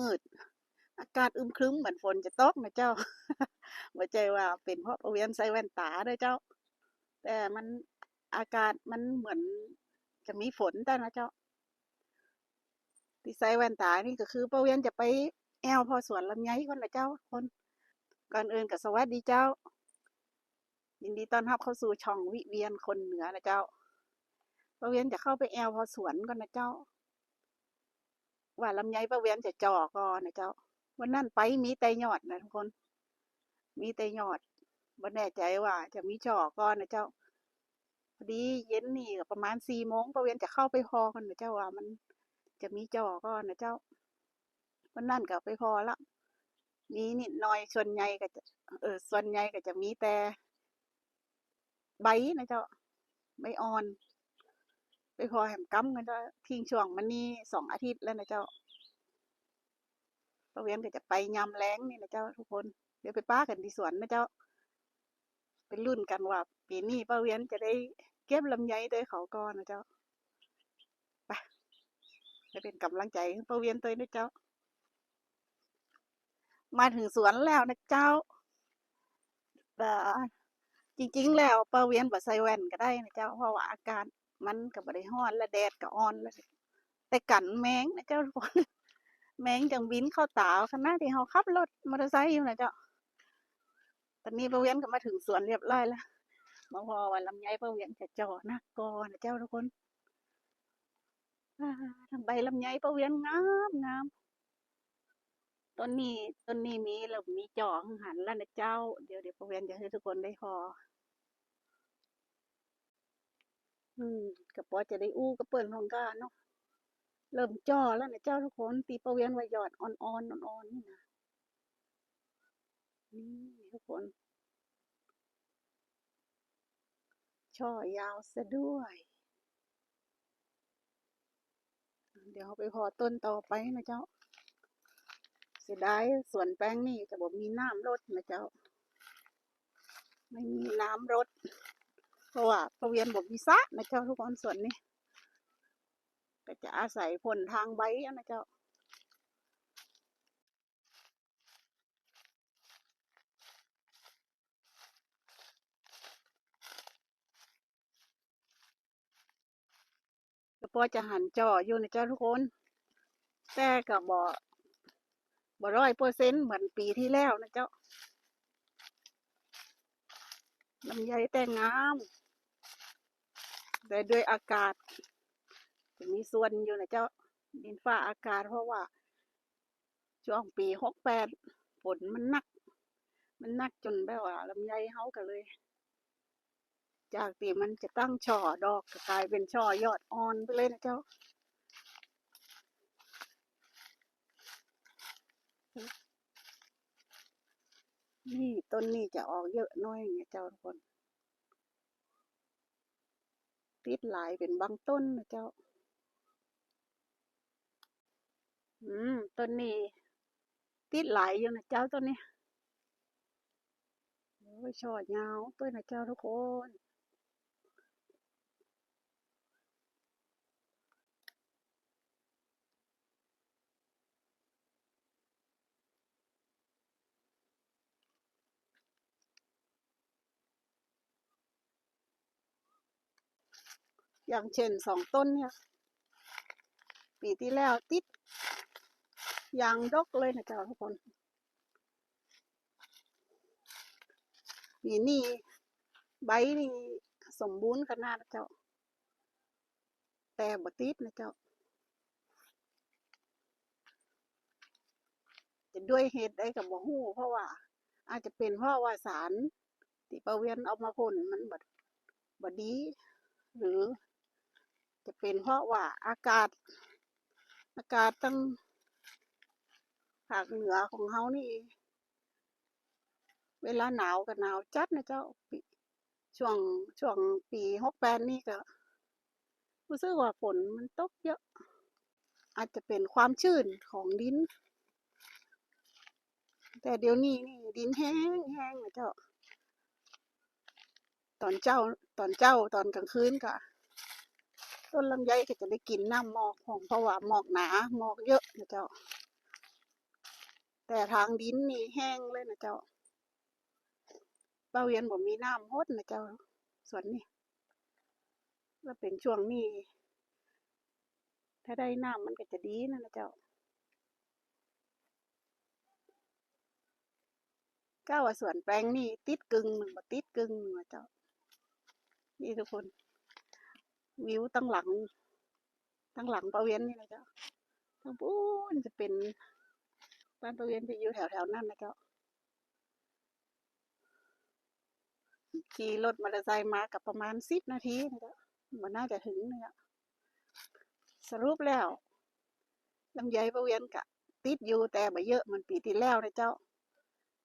มืด อากาศอึมครึ้มเหมือนฝนจะตกนะเจ้าบ่ใจว่าเป็นเพราะป้าเวียนใส่แว่นตาเด้อเจ้า แต่มันอากาศมันเหมือนจะมีฝนแต่นะเจ้าที่ใส่แว่นตานี่ก็คือป้าเวียนจะไปแอวพอสวนลำไยคนละเจ้าคนก่อนอื่นก็สวัสดีเจ้า ยินดีต้อนรับเข้าสู่ช่องวิเวียนคนเหนือนะเจ้าป้าเวียนจะเข้าไปแอวพอสวนก่อนนะเจ้า ว่าลำไยป้าเวียนจะจ่อก่อนนะเจ้า วันนั้นไปมีแต่ยอดนะทุกคน มีแต่ยอดบ่แน่ใจว่า จะมีจ่อก่อนนะเจ้าพอดีเย็นนี่ประมาณสี่โมงป้าเวียนจะเข้าไปพอกันนะเจ้าว่ามันจะมีจ่อก่อนนะเจ้าวันนั้นก็ไปพอละมีนิดหน่อยส่วนใหญ่ก็จะเออส่วนใหญ่ก็จะมีแต่ใบนะเจ้าใบอ่อน ไปพอแหมกำกันเจ้าทิ้งช่วงมันนี่สองอาทิตย์แล้วนะเจ้าป้าเวียนก็จะไปยามแล้งนี่นะเจ้าทุกคน เดี๋ยวไปป้ากันที่สวนนะเจ้า เป็นรุ่นกันว่าปีนี้ป้าเวียนจะได้เก็บลำไยด้วยเขาก่อนนะเจ้าไปไปเป็นกำลังใจป้าเวียนตัวนะเจ้า มาถึงสวนแล้วนะเจ้าแต่จริง ๆ แล้วป้าเวียนบ่ใส่แว่นก็ได้นะเจ้าเพราะว่าอากาศ มันก็บ่ได้ร้อนและแดดก็อ่อนแล้วแต่กันแมงนะเจ้าทุกคนแมงจังบินเข้าตาขณะที่เราขับรถมอเตอร์ไซค์อยู่นะเจ้าตอนนี้ป้าเวียนก็มาถึงสวนเรียบร้อยแล้วมาพอว่าลำไยป้าเวียนจะจ่อหนักก่อนะเจ้าทุกคนทางใบลำไยป้าเวียนงามงามต้นนี้ต้นนี้มีแล้วมีจ่อหันแล้วนะเจ้า เดี๋ยวเดี๋ยวป้าเวียนจะให้ทุกคนได้พอ อืมกระปอจะได้อู้กระเปิ่นของกาเนาะเริ่มจ่อแล้วนะเจ้าทุกคน ตีป้าเวียนไว้ยอดอ่อนๆอ่อนๆนี่นะนี่ทุกคนช่อยาวซะด้วย เดี๋ยวไปพอต้นต่อไปนะเจ้า เสียดายสวนแป้งนี่จะบอกมีน้ำรดนะเจ้า ไม่มีน้ำรด เพราะว่าประเวียนบอกมีสระนะเจ้าทุกคนสวนนี้ก็จะอาศัยผลทางใบนะเจ้าพอจะหันจออยู่นะเจ้าทุกคน แต่ก็บ่บ่ร้อยเปอร์เซ็นต์เหมือนปีที่แล้วนะเจ้าลำไยแต่งาม แต่ด้วยอากาศจะมีส่วนอยู่นะเจ้าดินฟ้าอากาศเพราะว่า ช่วงปีหกแปดฝนมันหนัก มันหนักจนแบบว่าลำไยเฮากันเลย จากที่มันจะตั้งช่อดอกกลายเป็นช่อยอดอ่อนไปเลยนะเจ้านี่ต้นนี้จะออกเยอะน้อยไงเจ้าทุกคน ติดหลายเป็นบางต้นนะเจ้า อืมต้นนี้ติดหลายอยู่นะเจ้าต้นนี้โอ้ยชอดยาวต้นนะเจ้าทุกคน อย่างเช่นสองต้นเนี่ย ปีที่แล้วติดยางดกเลยนะเจ้าทุกคนปีนี้ใบนี่สมบูรณ์ขนาดนะเจ้า แต่บติดนะเจ้าจะด้วยเหตุใดกับบ่ฮู้ เพราะว่า อาจจะเป็นเพราะว่าสารที่ประเวียนเอามาพ่นมันบ่บ่ดี หรือ จะเป็นเพราะว่าอากาศ อากาศตั้งภาคเหนือของเฮานี่ เวลาหนาวก็หนาวจัดนะเจ้าปีช่วงช่วงปีหกแปดนี่ก็รู้สึกว่าฝนมันตกเยอะ อาจจะเป็นความชื้นของดิน แต่เดี๋ยวนี้นี่ดินแห้งแห้งนะเจ้า ตอนเจ้าตอนเจ้าตอนกลางคืนก็ ต้นลำไยก็จะได้กินน้ำหมอกของเพราะว่าหมอกหนาหมอกเยอะนะเจ้า แต่ทางดินนี่แห้งเลยนะเจ้าเป้าเวียนบ่มีน้ำฮดนะเจ้าสวนนี่แล้วเป็นช่วงนี้ถ้าได้น้ำมันก็จะดีนะนะเจ้าก้าว่าสวนแปลงนี่ติดกึ่งหนึ่งบ่ติดกึ่งหนึ่งนะเจ้า นี่ทุกคน วิวตั้งหลัง ตั้งหลังประเวียนนี่นะเจ้าทั้งปูนจะเป็นบ้านประเวียนจะอยู่แถวแถวๆนั่นนะเจ้าขี่รถมอเตอร์ไซค์มากับประมาณสิบนาทีนะเจ้ามันน่าจะถึงนะเจ้าสรุปแล้วลำไยประเวียนกะ ติดอยู่แต่บ่เยอะเหมันปีที่แล้วนะเจ้า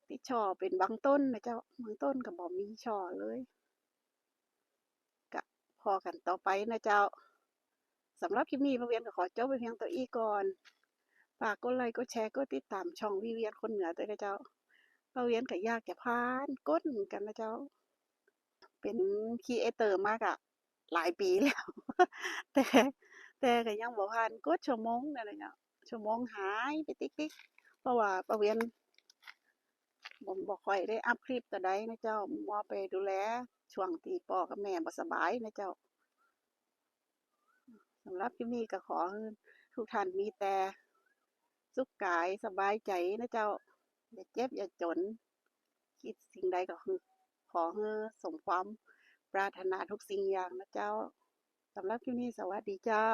ติดช่อเป็นบางต้นนะเจ้าบางต้นก็บ่มีช่อเลย พอกันต่อไปนะเจ้าสำหรับคลิปนี้ประเวียนก็ขอจบไปเพียงตัวอีก่อนฝากกดไลค์กดแชร์กดติดตามช่องวิเวียนคนเหนือด้วยนะเจ้าประเวียนก็ยากจะพานกดเหมือนกันนะเจ้า เป็นครีเอเตอร์มากอะหลายปีแล้ว แต่แต่ก็ยังบ่ผ่านกดชั่วโมงนั่นแหละเนาะชั่วโมงหายไปติ๊กๆเพราะว่าประเวียน ผมบ่ค่อยได้อัพคลิปแต่ใดนะเจ้ามัวไปดูแลช่วงที่พ่อกับแม่บ่สบายนะเจ้าสำหรับคลิปนี้ก็ขอให้ทุกท่านมีแต่สุขกายสบายใจนะเจ้า อย่าเจ็บอย่าจน คิดสิ่งใดก็คือ ขอให้สมความปรารถนาทุกสิ่งอย่างนะเจ้าสำหรับคลิปนี้สวัสดีเจ้า